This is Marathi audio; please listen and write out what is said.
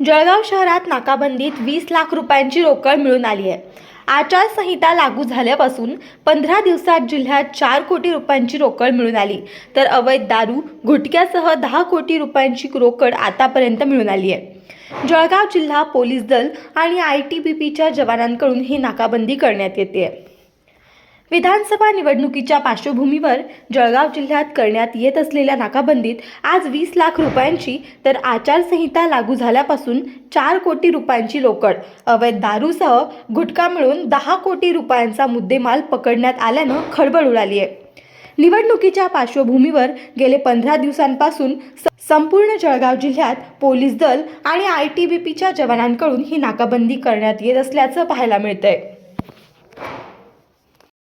जळगाव शहरात नाकाबंदीत वीस लाख रुपयांची रोकड मिळून आली आहे. आचारसंहिता लागू झाल्यापासून पंधरा दिवसात जिल्ह्यात चार कोटी रुपयांची रोकड मिळून आली. तर अवैध दारू गुटख्यासह दहा कोटी रुपयांची रोकड आतापर्यंत मिळून आली आहे. जळगाव जिल्हा पोलीस दल आणि आय टी बी पीच्या जवानांकडून ही नाकाबंदी करण्यात येते. विधानसभा निवडणुकीच्या पार्श्वभूमीवर जळगाव जिल्ह्यात करण्यात येत असलेल्या नाकाबंदीत आज वीस लाख रुपयांची तर आचारसंहिता लागू झाल्यापासून चार कोटी रुपयांची रोकड अवैध दारूसह गुटखा मिळून दहा कोटी रुपयांचा मुद्देमाल पकडण्यात आल्यानं खळबळ उडाली आहे. निवडणुकीच्या पार्श्वभूमीवर गेले पंधरा दिवसांपासून स- संपूर्ण जळगाव जिल्ह्यात पोलीस दल आणि आय टी बी पीच्या जवानांकडून ही नाकाबंदी करण्यात येत असल्याचं पाहायला मिळतंय.